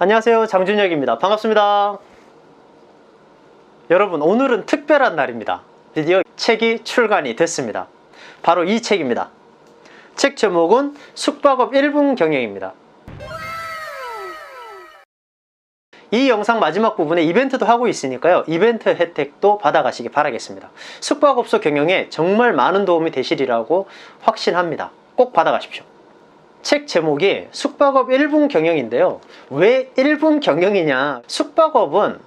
안녕하세요. 장준혁입니다. 반갑습니다. 여러분, 오늘은 특별한 날입니다. 드디어 책이 출간이 됐습니다. 바로 이 책입니다. 책 제목은 숙박업 1분 경영입니다. 이 영상 마지막 부분에 이벤트도 하고 있으니까요. 이벤트 혜택도 받아가시기 바라겠습니다. 숙박업소 경영에 정말 많은 도움이 되시리라고 확신합니다. 꼭 받아가십시오. 책 제목이 숙박업 1분 경영인데요. 왜 1분 경영이냐? 숙박업은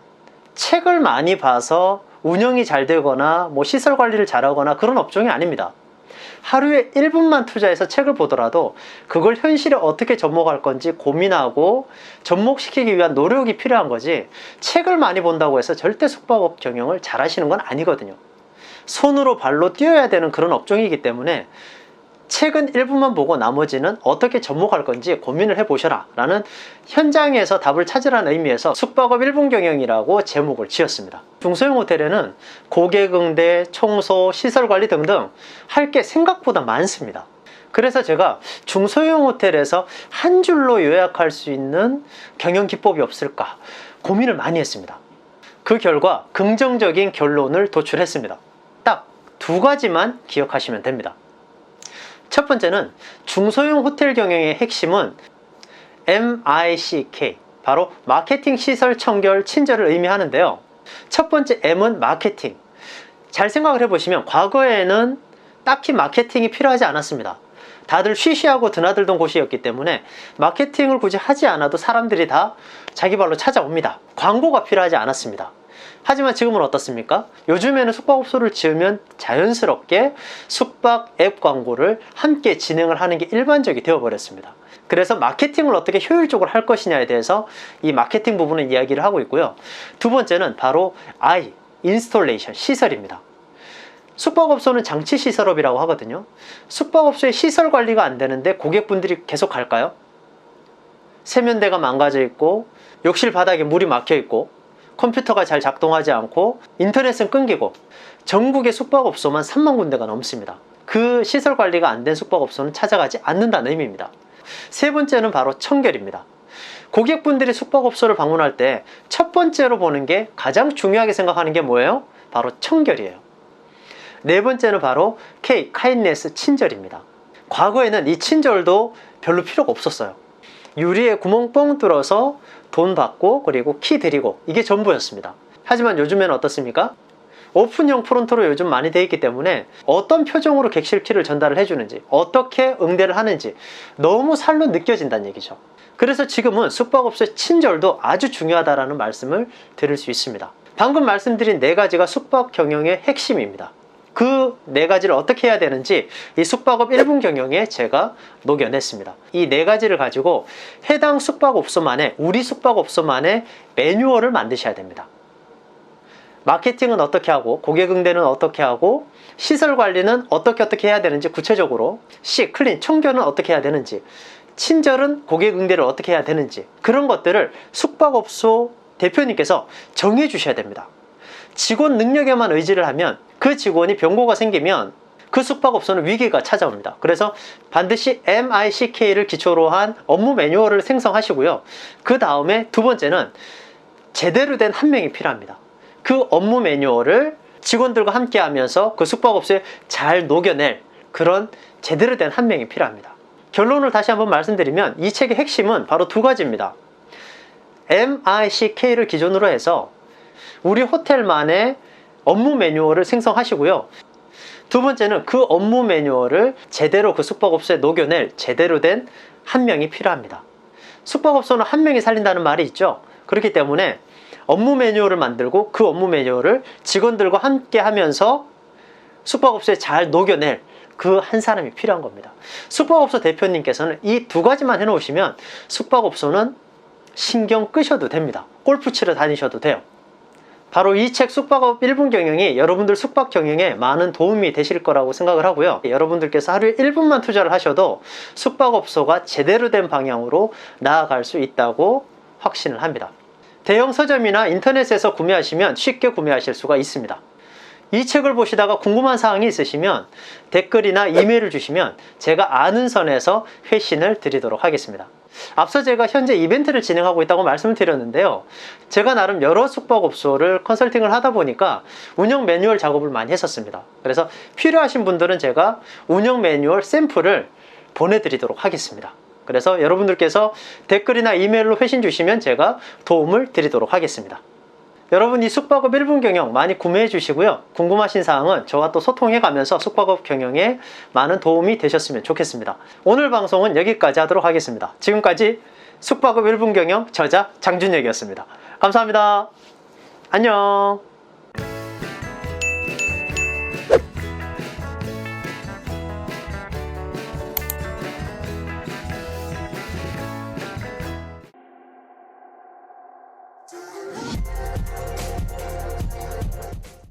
책을 많이 봐서 운영이 잘 되거나 뭐 시설 관리를 잘하거나 그런 업종이 아닙니다. 하루에 1분만 투자해서 책을 보더라도 그걸 현실에 어떻게 접목할 건지 고민하고 접목시키기 위한 노력이 필요한 거지 책을 많이 본다고 해서 절대 숙박업 경영을 잘 하시는 건 아니거든요. 손으로 발로 뛰어야 되는 그런 업종이기 때문에 책은 1분만 보고 나머지는 어떻게 접목할 건지 고민을 해보셔라 라는 현장에서 답을 찾으라는 의미에서 숙박업 1분 경영이라고 제목을 지었습니다. 중소형 호텔에는 고객 응대, 청소, 시설 관리 등등 할 게 생각보다 많습니다. 그래서 제가 중소형 호텔에서 한 줄로 요약할 수 있는 경영 기법이 없을까 고민을 많이 했습니다. 그 결과 긍정적인 결론을 도출했습니다. 딱 두 가지만 기억하시면 됩니다. 첫 번째는 중소형 호텔 경영의 핵심은 MICK, 바로 마케팅 시설 청결 친절을 의미하는데요. 첫 번째 M은 마케팅. 잘 생각을 해보시면 과거에는 딱히 마케팅이 필요하지 않았습니다. 다들 쉬쉬하고 드나들던 곳이었기 때문에 마케팅을 굳이 하지 않아도 사람들이 다 자기 발로 찾아옵니다. 광고가 필요하지 않았습니다. 하지만 지금은 어떻습니까? 요즘에는 숙박업소를 지으면 자연스럽게 숙박 앱 광고를 함께 진행을 하는 게 일반적이 되어버렸습니다. 그래서 마케팅을 어떻게 효율적으로 할 것이냐에 대해서 이 마케팅 부분은 이야기를 하고 있고요. 두 번째는 바로 I, 인스톨레이션, 시설입니다. 숙박업소는 장치 시설업이라고 하거든요. 숙박업소의 시설 관리가 안 되는데 고객분들이 계속 갈까요? 세면대가 망가져 있고 욕실 바닥에 물이 막혀 있고 컴퓨터가 잘 작동하지 않고 인터넷은 끊기고 전국의 숙박업소만 3만 군데가 넘습니다. 그 시설 관리가 안 된 숙박업소는 찾아가지 않는다는 의미입니다. 세 번째는 바로 청결입니다. 고객분들이 숙박업소를 방문할 때 첫 번째로 보는 게 가장 중요하게 생각하는 게 뭐예요? 바로 청결이에요. 네 번째는 바로 K, 카인네스 친절입니다. 과거에는 이 친절도 별로 필요가 없었어요. 유리에 구멍 뻥 뚫어서 돈 받고 그리고 키 드리고 이게 전부였습니다. 하지만 요즘에는 어떻습니까? 오픈형 프론트로 요즘 많이 되어 있기 때문에 어떤 표정으로 객실 키를 전달을 해주는지 어떻게 응대를 하는지 너무 살로 느껴진다는 얘기죠. 그래서 지금은 숙박업소의 친절도 아주 중요하다라는 말씀을 드릴 수 있습니다. 방금 말씀드린 네 가지가 숙박 경영의 핵심입니다. 그 네 가지를 어떻게 해야 되는지 이 숙박업 1분 경영에 제가 녹여냈습니다. 이 네 가지를 가지고 해당 숙박업소만의 우리 숙박업소만의 매뉴얼을 만드셔야 됩니다. 마케팅은 어떻게 하고 고객 응대는 어떻게 하고 시설 관리는 어떻게 어떻게 해야 되는지 구체적으로 C 클린 청결은 어떻게 해야 되는지 친절은 고객 응대를 어떻게 해야 되는지 그런 것들을 숙박업소 대표님께서 정해 주셔야 됩니다. 직원 능력에만 의지를 하면 그 직원이 병고가 생기면 그 숙박업소는 위기가 찾아옵니다. 그래서 반드시 MICK를 기초로 한 업무 매뉴얼을 생성하시고요. 그 다음에 두 번째는 제대로 된 한 명이 필요합니다. 그 업무 매뉴얼을 직원들과 함께 하면서 그 숙박업소에 잘 녹여낼 그런 제대로 된 한 명이 필요합니다. 결론을 다시 한번 말씀드리면 이 책의 핵심은 바로 두 가지입니다. MICK를 기준으로 해서 우리 호텔만의 업무 매뉴얼을 생성하시고요. 두 번째는 그 업무 매뉴얼을 제대로 그 숙박업소에 녹여낼 제대로 된 한 명이 필요합니다. 숙박업소는 한 명이 살린다는 말이 있죠. 그렇기 때문에 업무 매뉴얼을 만들고 그 업무 매뉴얼을 직원들과 함께 하면서 숙박업소에 잘 녹여낼 그 한 사람이 필요한 겁니다. 숙박업소 대표님께서는 이 두 가지만 해놓으시면 숙박업소는 신경 끄셔도 됩니다. 골프 치러 다니셔도 돼요. 바로 이 책 숙박업 1분 경영이 여러분들 숙박 경영에 많은 도움이 되실 거라고 생각을 하고요. 여러분들께서 하루에 1분만 투자를 하셔도 숙박업소가 제대로 된 방향으로 나아갈 수 있다고 확신을 합니다. 대형 서점이나 인터넷에서 구매하시면 쉽게 구매하실 수가 있습니다. 이 책을 보시다가 궁금한 사항이 있으시면 댓글이나 이메일을 주시면 제가 아는 선에서 회신을 드리도록 하겠습니다. 앞서 제가 현재 이벤트를 진행하고 있다고 말씀을 드렸는데요. 제가 나름 여러 숙박업소를 컨설팅을 하다 보니까 운영 매뉴얼 작업을 많이 했었습니다. 그래서 필요하신 분들은 제가 운영 매뉴얼 샘플을 보내드리도록 하겠습니다. 그래서 여러분들께서 댓글이나 이메일로 회신 주시면 제가 도움을 드리도록 하겠습니다. 여러분 이 숙박업 1분 경영 많이 구매해 주시고요. 궁금하신 사항은 저와 또 소통해 가면서 숙박업 경영에 많은 도움이 되셨으면 좋겠습니다. 오늘 방송은 여기까지 하도록 하겠습니다. 지금까지 숙박업 1분 경영 저자 장준혁이었습니다. 감사합니다. 안녕.